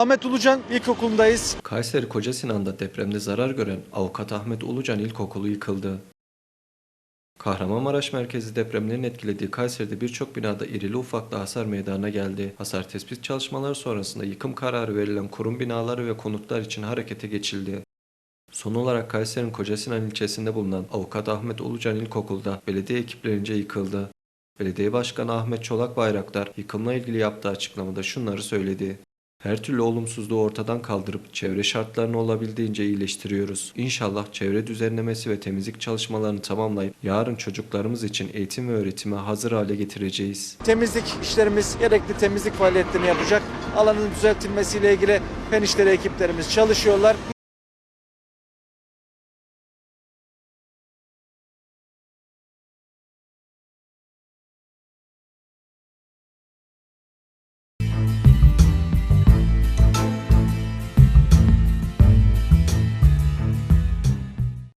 Ahmet Ulucan İlkokulu'ndayız. Kayseri Koca Sinan'da depremde zarar gören Avukat Ahmet Ulucan İlkokulu yıkıldı. Kahramanmaraş merkezi depremlerin etkilediği Kayseri'de birçok binada irili ufaklı hasar meydana geldi. Hasar tespit çalışmaları sonrasında yıkım kararı verilen kurum binaları ve konutlar için harekete geçildi. Son olarak Kayseri'nin Koca Sinan ilçesinde bulunan Avukat Ahmet Ulucan İlkokulu'da belediye ekiplerince yıkıldı. Belediye Başkanı Ahmet Çolak Bayraktar yıkımla ilgili yaptığı açıklamada şunları söyledi. Her türlü olumsuzluğu ortadan kaldırıp çevre şartlarını olabildiğince iyileştiriyoruz. İnşallah çevre düzenlemesi ve temizlik çalışmalarını tamamlayıp yarın çocuklarımız için eğitim ve öğretime hazır hale getireceğiz. Temizlik işlerimiz gerekli temizlik faaliyetlerini yapacak. Alanın düzeltilmesiyle ilgili fen işleri ekiplerimiz çalışıyorlar.